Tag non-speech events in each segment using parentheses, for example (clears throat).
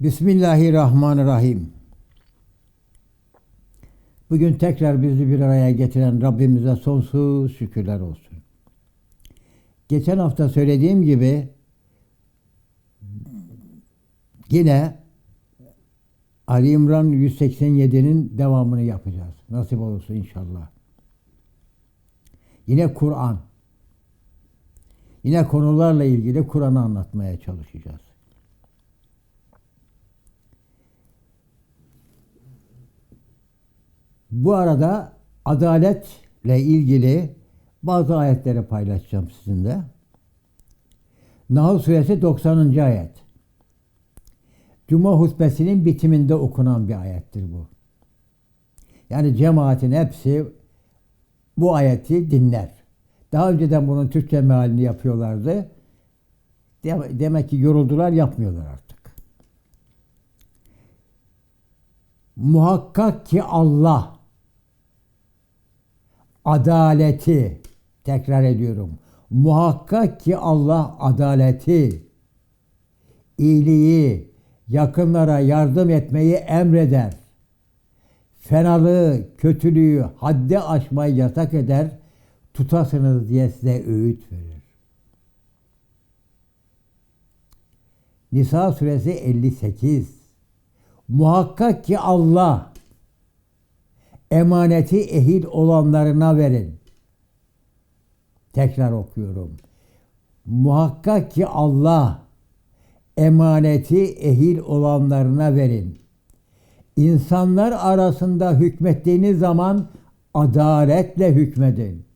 Bismillahirrahmanirrahim. Bugün tekrar bizi bir araya getiren Rabbimize sonsuz şükürler olsun. Geçen hafta söylediğim gibi yine Ali İmran 187'nin devamını yapacağız. Nasip olursa inşallah. Yine Kur'an. Yine konularla ilgili Kur'an'ı anlatmaya çalışacağız. Bu arada adaletle ilgili bazı ayetleri paylaşacağım sizinle. Nahl suresi 90. ayet. Cuma hutbesinin bitiminde okunan bir ayettir bu. Yani cemaatin hepsi bu ayeti dinler. Daha önceden bunun Türkçe mealini yapıyorlardı. Demek ki yoruldular yapmıyorlar artık. Muhakkak ki Allah adaleti tekrar ediyorum. Muhakkak ki Allah adaleti, iyiliği, yakınlara yardım etmeyi emreder. Fenalığı, kötülüğü, haddi aşmayı yasak eder. Tutasınız diye size öğüt verir. Nisa suresi 58 Muhakkak ki Allah emaneti ehil olanlarına verin. Tekrar okuyorum. Muhakkak ki Allah emaneti ehil olanlarına verin. İnsanlar arasında hükmettiğiniz zaman adaletle hükmedin.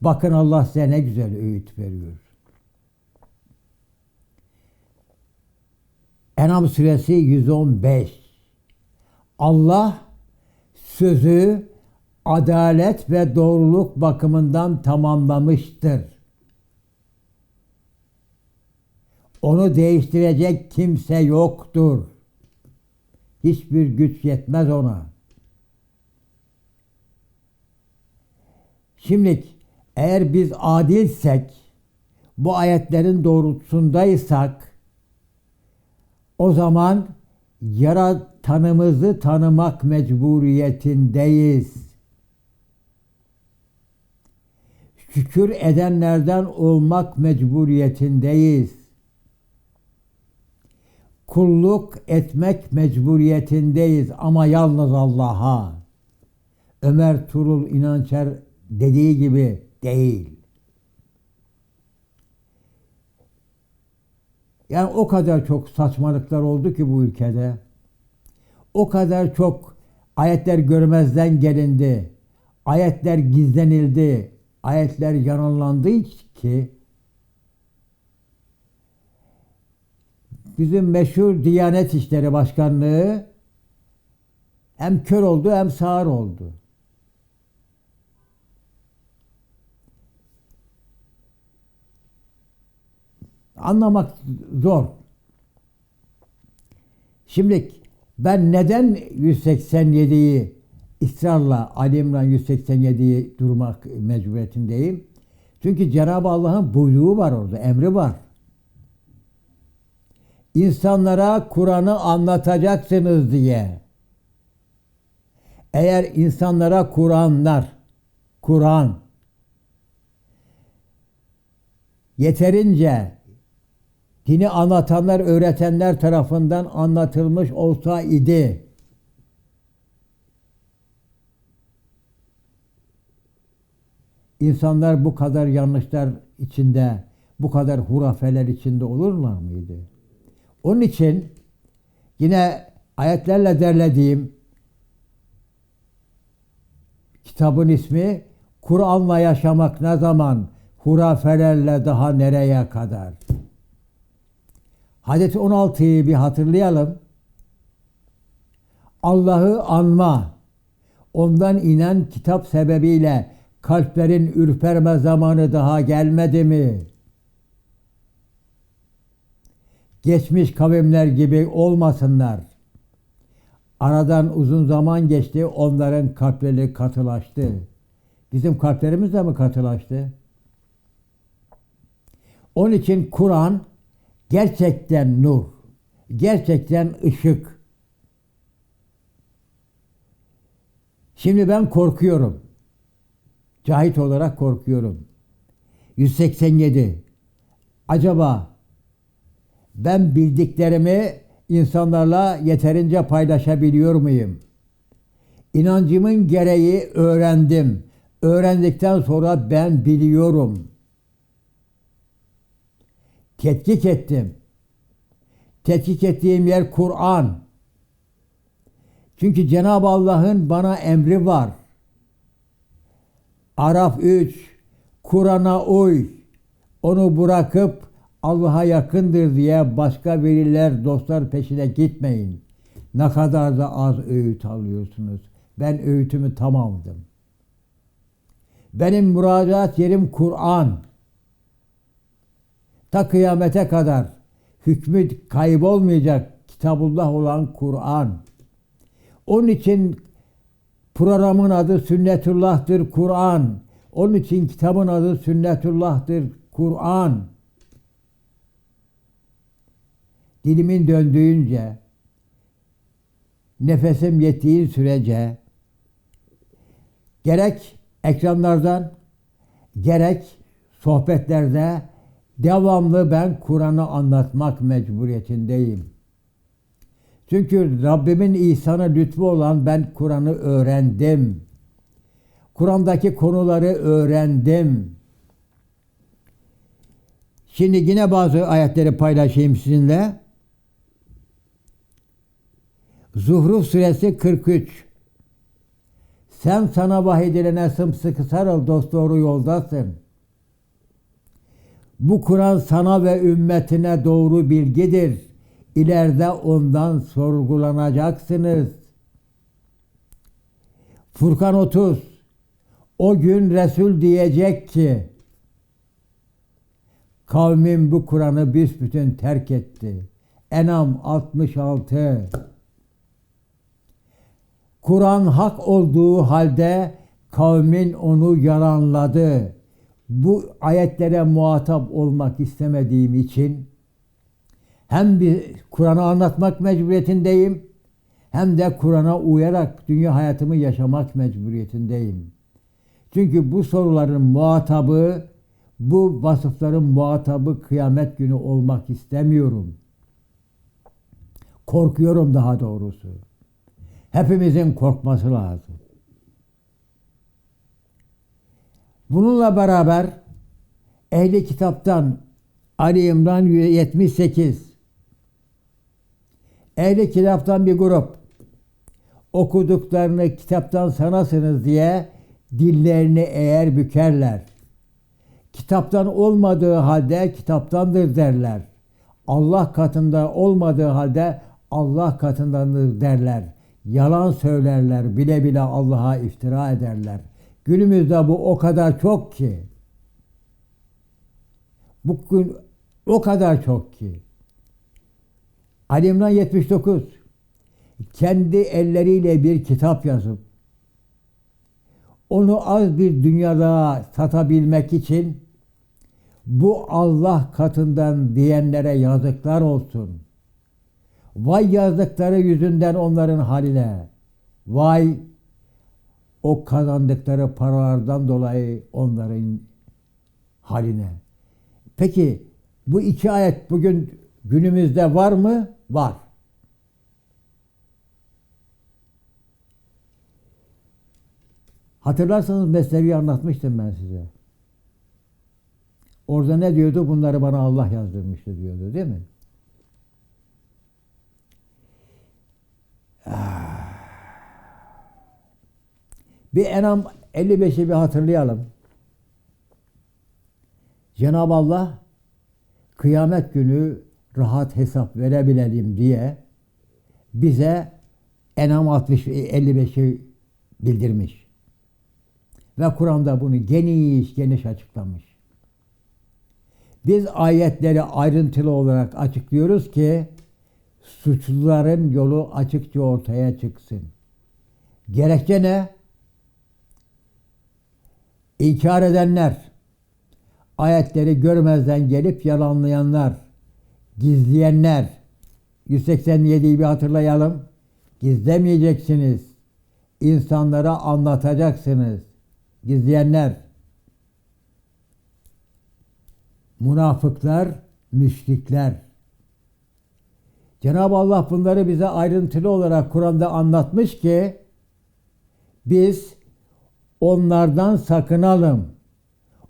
Bakın Allah size ne güzel öğüt veriyor. Enam suresi 115. Allah sözü adalet ve doğruluk bakımından tamamlamıştır. Onu değiştirecek kimse yoktur. Hiçbir güç yetmez ona. Şimdi eğer biz adilsek, bu ayetlerin doğrultusundaysak, o zaman yaratanımızı tanımak mecburiyetindeyiz. Şükür edenlerden olmak mecburiyetindeyiz. Kulluk etmek mecburiyetindeyiz ama yalnız Allah'a. Ömer Turul İnançer dediği gibi değil. Yani o kadar çok saçmalıklar oldu ki bu ülkede. O kadar çok ayetler görmezden gelindi. Ayetler gizlenildi. Ayetler yalanlandı ki bizim meşhur Diyanet İşleri Başkanlığı hem kör oldu hem sağır oldu. Anlamak zor. Şimdi ben neden 187'yi ısrarla Ali İmran 187'yi durmak mecburiyetindeyim? Çünkü Cenab-ı Allah'ın buyruğu var orada, emri var. İnsanlara Kur'an'ı anlatacaksınız diye. Eğer insanlara Kur'anlar, Kur'an yeterince dini anlatanlar, öğretenler tarafından anlatılmış olsa idi. İnsanlar bu kadar yanlışlar içinde, bu kadar hurafeler içinde olurlar mıydı? Onun için yine ayetlerle derlediğim kitabın ismi Kur'an'la yaşamak ne zaman? Hurafelerle daha nereye kadar? Hadis 16'yı bir hatırlayalım. Allah'ı anma, ondan inen kitap sebebiyle kalplerin ürperme zamanı daha gelmedi mi? Geçmiş kavimler gibi olmasınlar. Aradan uzun zaman geçti, onların kalpleri katılaştı. Bizim kalplerimiz de mi katılaştı? Onun için Kur'an gerçekten nur. gerçekten ışık. Şimdi ben korkuyorum. Cahit olarak korkuyorum. 187. Acaba ben bildiklerimi insanlarla yeterince paylaşabiliyor muyum? İnancımın gereği öğrendim. Öğrendikten sonra ben biliyorum. Tetkik ettim. Tetkik ettiğim yer Kur'an. Çünkü Cenab-ı Allah'ın bana emri var. Araf 3 Kur'an'a uy. Onu bırakıp Allah'a yakındır diye başka veliler, dostlar peşine gitmeyin. Ne kadar da az öğüt alıyorsunuz. Ben öğütümü tamamladım. Benim müracaat yerim Kur'an. Ta kıyamete kadar hükmü kaybolmayacak kitabullah olan Kur'an. Onun için programın adı Sünnetullah'tır Kur'an. Onun için kitabın adı Sünnetullah'tır Kur'an. Dilimin döndüğünce, nefesim yettiği sürece gerek ekranlardan gerek sohbetlerde devamlı ben Kur'an'ı anlatmak mecburiyetindeyim. Çünkü Rabbimin ihsanı lütfu olan ben Kur'an'ı öğrendim. Kur'an'daki konuları öğrendim. Şimdi yine bazı ayetleri paylaşayım sizinle. Zuhruf suresi 43. Sen sana vahiydilene sımsıkı sarıl dost doğru yoldasın. Bu Kur'an sana ve ümmetine doğru bilgidir. İleride ondan sorgulanacaksınız. Furkan 30 O gün Resul diyecek ki Kavmim bu Kur'an'ı büsbütün terk etti. Enam 66 Kur'an hak olduğu halde kavmin onu yalanladı. Bu ayetlere muhatap olmak istemediğim için hem bir Kur'an'ı anlatmak mecburiyetindeyim hem de Kur'an'a uyarak dünya hayatımı yaşamak mecburiyetindeyim. Çünkü bu soruların muhatabı, bu vasıfların muhatabı kıyamet günü olmak istemiyorum. Korkuyorum daha doğrusu. Hepimizin korkması lazım. Bununla beraber ehli kitaptan Ali İmran 78 ehli kitaptan bir grup okuduklarını kitaptan sanasınız diye dillerini eğer bükerler. Kitaptan olmadığı halde kitaptandır derler. Allah katında olmadığı halde Allah katındandır derler. Yalan söylerler, bile bile Allah'a iftira ederler. Günümüzde bu o kadar çok ki. Bugün o kadar çok ki. Ali İmran 79 kendi elleriyle bir kitap yazıp onu az bir dünyada satabilmek için bu Allah katından diyenlere yazıklar olsun. Vay yazdıkları yüzünden onların haline. Vay o kazandıkları paralardan dolayı onların haline. Peki bu iki ayet bugün günümüzde var mı? Var. Hatırlarsanız Mesnevi anlatmıştım ben size. Orada ne diyordu? Bunları bana Allah yazdırmıştı diyordu değil mi? Bir Enam 55'i bir hatırlayalım. Cenab-ı Allah kıyamet günü rahat hesap verebilelim diye bize Enam 60 55'i bildirmiş. Ve Kur'an'da bunu geniş geniş açıklamış. Biz ayetleri ayrıntılı olarak açıklıyoruz ki suçluların yolu açıkça ortaya çıksın. Gerekçe ne? İnkar edenler, ayetleri görmezden gelip yalanlayanlar, gizleyenler, 187'yi bir hatırlayalım. Gizlemeyeceksiniz. İnsanlara anlatacaksınız. Gizleyenler münafıklar, müşrikler. Cenab-ı Allah bunları bize ayrıntılı olarak Kur'an'da anlatmış ki biz onlardan sakınalım.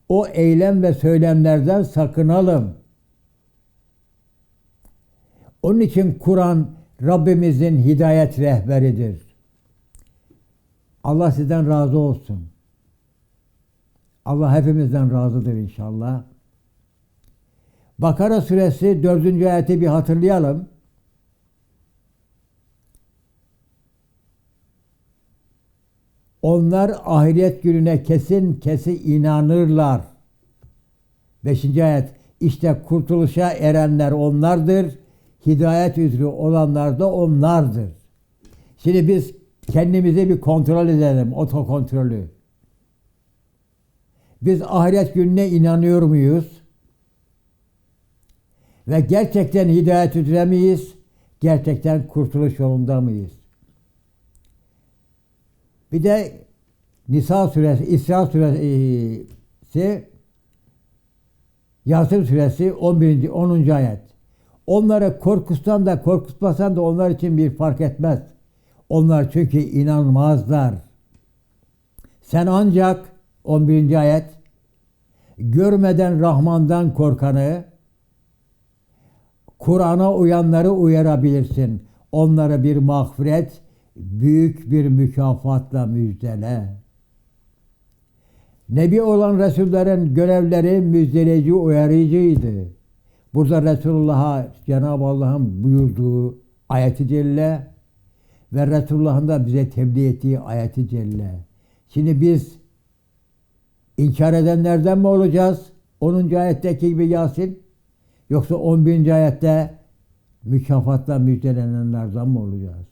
O eylem ve söylemlerden sakınalım. Onun için Kur'an Rabbimizin hidayet rehberidir. Allah sizden razı olsun. Allah hepimizden razıdır inşallah. Bakara suresi 4. ayeti bir hatırlayalım. Onlar ahiret gününe kesin kesin inanırlar. 5. ayet işte kurtuluşa erenler onlardır. Hidayet üzere olanlar da onlardır. Şimdi biz kendimizi bir kontrol edelim, otokontrolü. Biz ahiret gününe inanıyor muyuz? Ve gerçekten hidayet üzere miyiz? Gerçekten kurtuluş yolunda mıyız? Bir de Nisa suresi, İsra suresi, Yasin suresi 11. 10. ayet. Onları korkustan da korkutmasan da onlar için bir fark etmez. Onlar çünkü inanmazlar. Sen ancak 11. ayet görmeden Rahman'dan korkanı Kur'an'a uyanları uyarabilirsin. Onlara bir mağfiret, büyük bir mükafatla müjdele. Nebi olan Resullerin görevleri müjdeleyici, uyarıcıydı. Burada Resulullah'a Cenab-ı Allah'ın buyurduğu ayeti celle ve Resulullah'ın da bize tebliğ ettiği ayeti celle. Şimdi biz inkar edenlerden mi olacağız? 10. ayetteki gibi Yasin. Yoksa 11. ayette mükafatla müjdelenenlerden mi olacağız?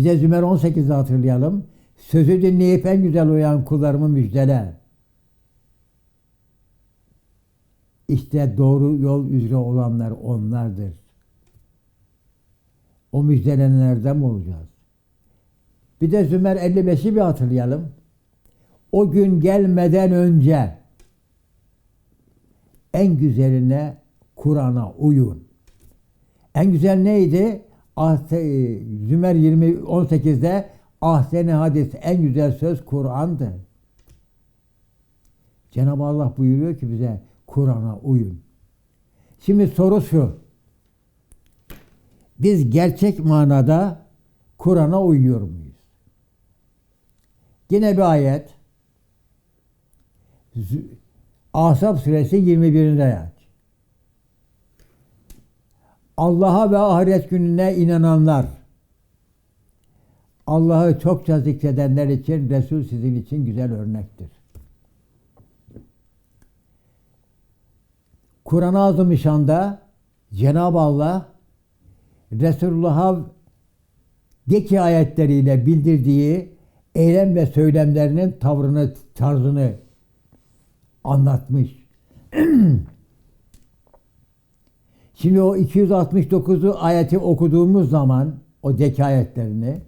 Bize Zümer 18'de hatırlayalım. Sözü dinleyip en güzel uyan kullarımı müjdele. İşte doğru yol üzere olanlar onlardır. O müjdelenenlerden mi olacağız? Bir de Zümer 55'i bir hatırlayalım. O gün gelmeden önce en güzeline Kur'an'a uyun. En güzel neydi? Zümer 20 18'de ahsen hadis en güzel söz Kur'an'dı. Cenab-ı Allah buyuruyor ki bize Kur'an'a uyun. Şimdi soru şu. Biz gerçek manada Kur'an'a uyuyor muyuz? Yine bir ayet. Ahzab suresi 21. ayet. Allah'a ve ahiret gününe inananlar, Allah'ı çokça zikredenler için Resul sizin için güzel örnektir. Kur'an-ı Azimüşşan'da Cenab-ı Allah Resulullah'a deki ayetleriyle bildirdiği eylem ve söylemlerinin tavrını, tarzını anlatmış. (clears throat) Şimdi o 269'u ayeti okuduğumuz zaman o deki ayetlerini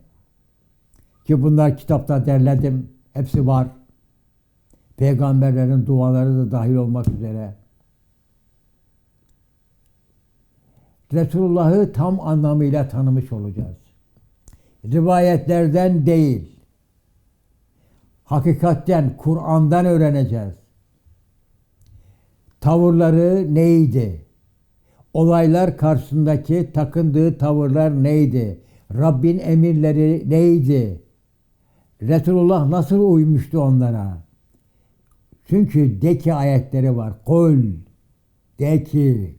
ki bunlar kitapta derledim. Hepsi var. Peygamberlerin duaları da dahil olmak üzere. Resulullah'ı tam anlamıyla tanımış olacağız. Rivayetlerden değil, hakikatten, Kur'an'dan öğreneceğiz. Tavırları neydi? Olaylar karşısındaki takındığı tavırlar neydi? Rabbin emirleri neydi? Resulullah nasıl uymuştu onlara? Çünkü deki ayetleri var. Kul, de ki,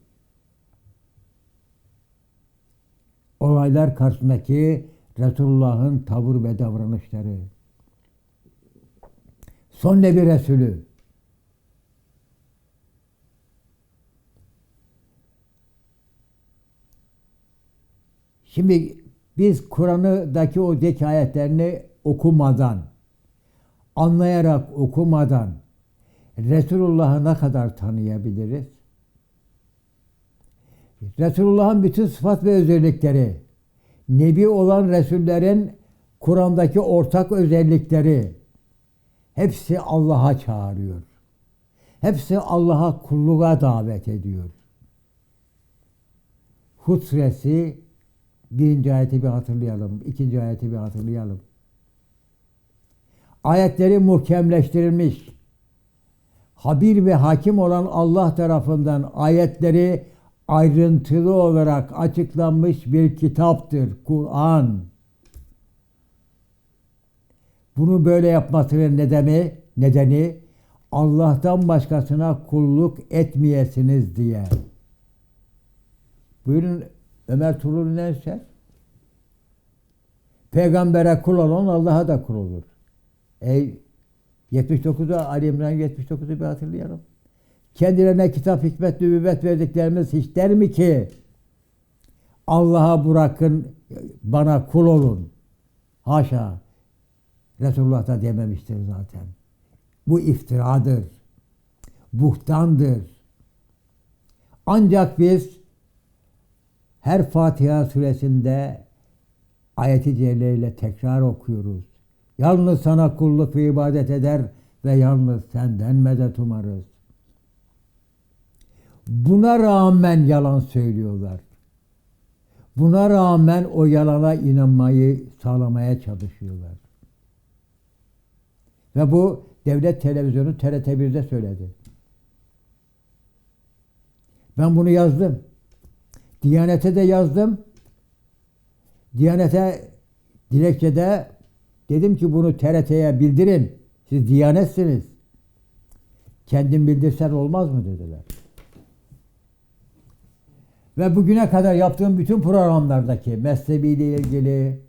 olaylar karşısındaki Resulullah'ın tavır ve davranışları. Son nebi Resulü. Şimdi biz Kur'an'daki o deki ayetlerini okumadan, anlayarak okumadan Resulullah'ı ne kadar tanıyabiliriz? Resulullah'ın bütün sıfat ve özellikleri, Nebi olan Resullerin Kur'an'daki ortak özellikleri hepsi Allah'a çağırıyor. Hepsi Allah'a kulluğa davet ediyor. Hud suresi birinci ayeti bir hatırlayalım, ikinci ayeti bir hatırlayalım. Ayetleri muhkemleştirilmiş, habir ve hakim olan Allah tarafından ayetleri ayrıntılı olarak açıklanmış bir kitaptır Kur'an. Bunu böyle yapmasının nedeni, nedeni Allah'tan başkasına kulluk etmeyesiniz diye. Buyurun Ömer Tuğrul ne ister? Peygambere kul olan Allah'a da kul olur. Ey 79'a Ali İmran 79'u bir hatırlayalım. Kendilerine kitap, hikmet, nübüvvet verdiklerimiz hiç der mi ki Allah'a bırakın bana kul olun. Haşa. Resulullah da dememiştir zaten. Bu iftiradır. Buhtandır. Ancak biz her Fatiha suresinde ayeti celleyle tekrar okuyoruz. Yalnız sana kulluk ve ibadet eder ve yalnız senden medet umarız. Buna rağmen yalan söylüyorlar. Buna rağmen o yalana inanmayı sağlamaya çalışıyorlar. Ve bu devlet televizyonu TRT1'de söyledi. Ben bunu yazdım. Diyanete de yazdım. Diyanete dilekçede dedim ki bunu TRT'ye bildirin. Siz diyanetsiniz. Kendin bildirsen olmaz mı dediler. Ve bugüne kadar yaptığım bütün programlardaki mezhebiyle ilgili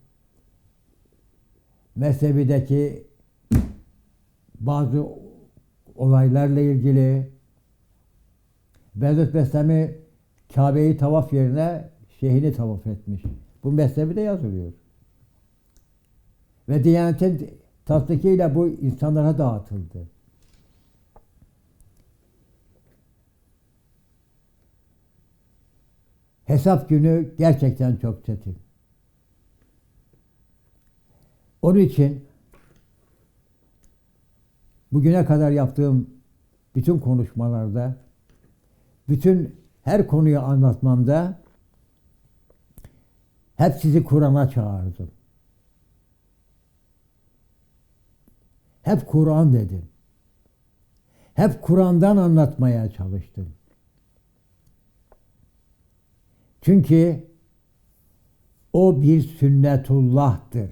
mezhebideki bazı olaylarla ilgili Bezut Beslami Kabe'yi tavaf yerine şeyhini tavaf etmiş. Bu mezhebi de yazılıyor. Ve Diyanet'in tasdikiyle bu insanlara dağıtıldı. Hesap günü gerçekten çok çetin. Onun için bugüne kadar yaptığım bütün konuşmalarda, bütün her konuyu anlatmamda hep sizi Kur'an'a çağırdım. Hep Kur'an dedim. Hep Kur'an'dan anlatmaya çalıştım. Çünkü o bir sünnetullah'tır.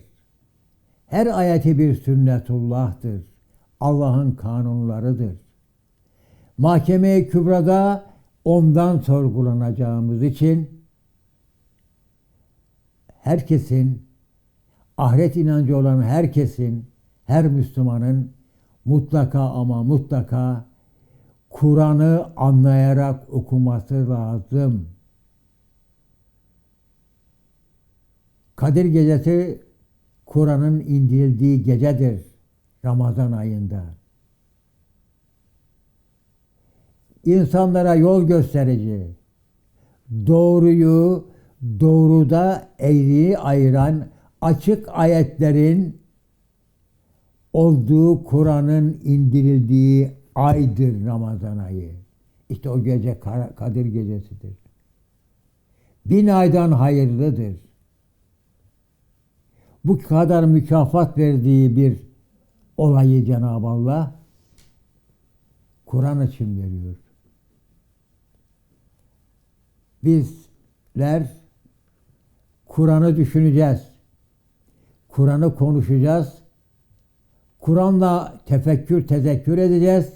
Her ayeti bir sünnetullah'tır. Allah'ın kanunlarıdır. Mahkeme-i Kübra'da ondan sorgulanacağımız için herkesin, ahiret inancı olan herkesin, her Müslümanın mutlaka ama mutlaka Kur'an'ı anlayarak okuması lazım. Kadir Gecesi Kur'an'ın indirildiği gecedir Ramazan ayında. İnsanlara yol gösterici, doğruyu doğruda eğriyi ayıran açık ayetlerin olduğu Kur'an'ın indirildiği aydır Ramazan ayı. İşte o gece Kadir Gecesidir. Bin aydan hayırlıdır bu kadar mükafat verdiği bir olayı Cenab-ı Allah Kur'an için veriyor. Bizler Kur'an'ı düşüneceğiz. Kur'an'ı konuşacağız. Kur'an'la tefekkür, tezekkür edeceğiz.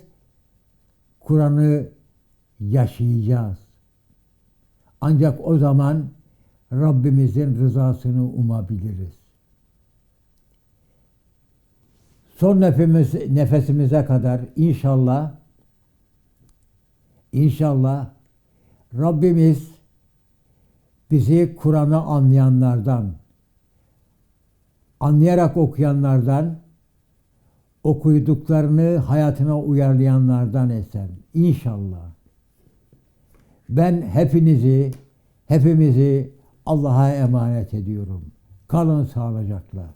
Kur'an'ı yaşayacağız. Ancak o zaman Rabbimizin rızasını umabiliriz. son nefesimiz, nefesimize kadar inşallah inşallah Rabbimiz bizi Kur'an'ı anlayanlardan anlayarak okuyanlardan okuduklarını hayatına uyarlayanlardan etsin. İnşallah. Ben hepinizi Hepimizi Allah'a emanet ediyorum. Kalın sağlıcakla.